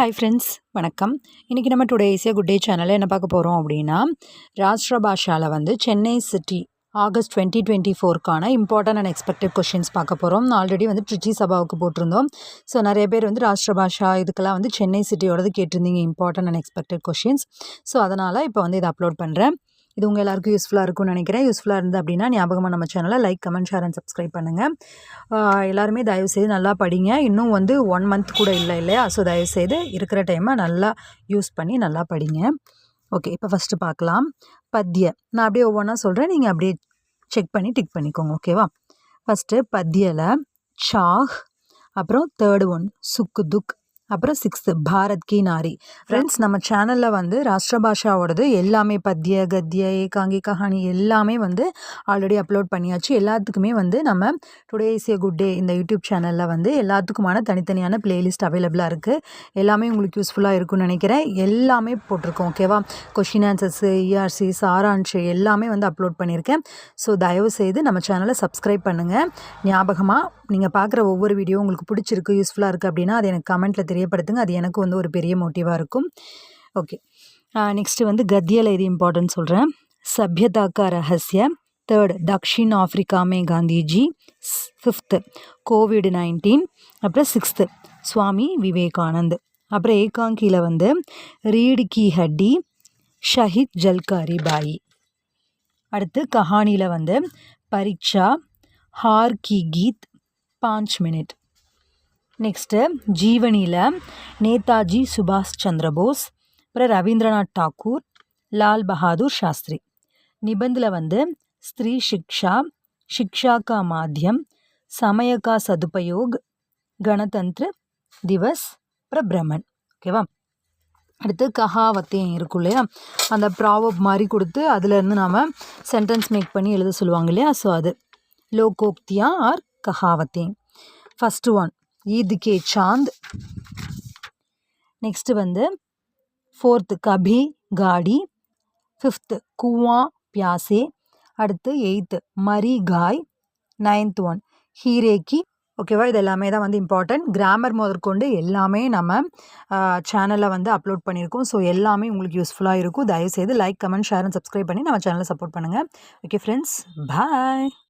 Hi friends வணக்கம். இன்றைக்கி நம்ம டுடே ஈஸியாக குட் டே சேனலில் என்ன பார்க்க போகிறோம் அப்படின்னா ராஷ்டிர பாஷாவில் வந்து Chennai city August twenty twenty ஃபோர்க்கான important and expected questions பார்க்க போகிறோம் ஆல்ரெடி வந்து ட்ரிச்சி சபாவுக்கு போட்டிருந்தோம். ஸோ நிறைய பேர் வந்து ராஷ்டிர பாஷா இதுக்கெல்லாம் வந்து சென்னை சிட்டியோடது கேட்டிருந்தீங்க important and expected questions so அதனால் இப்போ வந்து இதை அப்லோட் பண்ணுறேன் இது உங்கள் எல்லாருக்கும் யூஸ்ஃபுல்லாக இருக்கும்னு நினைக்கிறேன். யூஸ்ஃபுல்லாக இருந்து அப்படின்னா ஞாபகமாக நம்ம சேனலை like comment share and subscribe பண்ணுங்கள் எல்லாருமே தயவுசெய்து நல்லா படிங்க. இன்னும் வந்து ஒன் மந்த் கூட இல்லை இல்லையா? ஸோ தயவுசெய்து இருக்கிற டைமை நல்லா யூஸ் பண்ணி நல்லா படிங்க. ஓகே இப்போ ஃபஸ்ட்டு பார்க்கலாம். பத்திய நான் அப்படியே ஒவ்வொன்றா சொல்கிறேன் நீங்கள் அப்படியே செக் பண்ணி டிக் பண்ணிக்கோங்க ஓகேவா ஃபஸ்ட்டு பத்தியில் சாஹ். அப்புறம் தேர்டு ஒன் சுக்கு துக். அப்புறம் சிக்ஸ்த்து பாரத் கி நாரி. ஃப்ரெண்ட்ஸ் நம்ம சேனலில் வந்து ராஷ்டிர பாஷாவோடது எல்லாமே பத்திய கத்திய ஏகாங்கி கஹானி எல்லாமே வந்து ஆல்ரெடி அப்லோட் பண்ணியாச்சு. எல்லாத்துக்குமே வந்து நம்ம today is a good day இந்த யூடியூப் சேனலில் வந்து எல்லாத்துக்குமான தனித்தனியான பிளேலிஸ்ட் அவைலபிளாக இருக்குது எல்லாமே உங்களுக்கு யூஸ்ஃபுல்லாக இருக்கும்னு நினைக்கிறேன். எல்லாமே போட்டிருக்கோம் ஓகேவா கொஷின் ஆன்சர்ஸு இஆர்சி சாரான்ஷு எல்லாமே வந்து அப்லோட் பண்ணியிருக்கேன். ஸோ தயவு செய்து நம்ம சேனலை சப்ஸ்கிரைப் பண்ணுங்கள் ஞாபகமாக நீங்கள் பார்க்குற ஒவ்வொரு வீடியோ உங்களுக்கு பிடிச்சிருக்கு யூஸ்ஃபுல்லாக இருக்குது அப்படின்னா அது எனக்கு கமெண்ட்டில் தெரியப்படுத்துங்க. அது எனக்கு வந்து ஒரு பெரிய மோட்டிவாக இருக்கும். ஓகே நெக்ஸ்ட்டு வந்து கத்தியில் இது இம்பார்ட்டன்ட் சொல்கிறேன் சபியதாக்கா ரகசிய. தேர்ட் தக்ஷின் ஆஃப்ரிக்கா மே காந்திஜி ஃபிஃப்த்து கோவிட் நைன்டீன் அப்புறம் சிக்ஸ்த்து சுவாமி விவேகானந்த். அப்புறம் ஏகாங்கியில் வந்து ரீடு கி ஹட்டி ஷஹித் ஜல்காரி பாயி. அடுத்து கஹானியில் வந்து பரீட்சா ஹார் கி கீத் பாஞ்ச் மினிட். நெக்ஸ்ட்டு ஜீவனியில் நேதாஜி சுபாஷ் சந்திரபோஸ் அப்புறம் ரவீந்திரநாத் டாக்கூர் லால் பஹாதூர் சாஸ்திரி நிபந்தில் வந்து ஸ்திரீ சிக்ஷா शिक्षा का माध्यम समय का सदुपयोग கணதந்திர திவஸ் பிரபிரமன் ஓகேவா அடுத்து கஹாவத்தையும் இருக்கும் இல்லையா அந்த ப்ராவப் மாதிரி கொடுத்து அதுலேருந்து நாம் சென்டென்ஸ் மேக் பண்ணி எழுத சொல்லுவாங்க இல்லையா ஸோ அது லோகோக்தியா R கஹாவத்தேன் first one Eid K Chand. Next வந்து ஃபோர்த்து கபி காடி ஃபிஃப்த்து குவா பியாசே அடுத்து எயித்து மரி காய் நைன்த் ஒன் ஹீரேக்கி. ஓகேவா இது எல்லாமே தான் வந்து இம்பார்ட்டன்ட் கிராமர் முதற்கொண்டு எல்லாமே நம்ம சேனலில் வந்து அப்லோட் பண்ணியிருக்கோம். ஸோ எல்லாமே உங்களுக்கு யூஸ்ஃபுல்லாக இருக்கும். தயவுசெய்து like comment share and subscribe பண்ணி நம்ம சேனலை சப்போர்ட் பண்ணுங்கள் ஓகே ஃப்ரெண்ட்ஸ் பாய்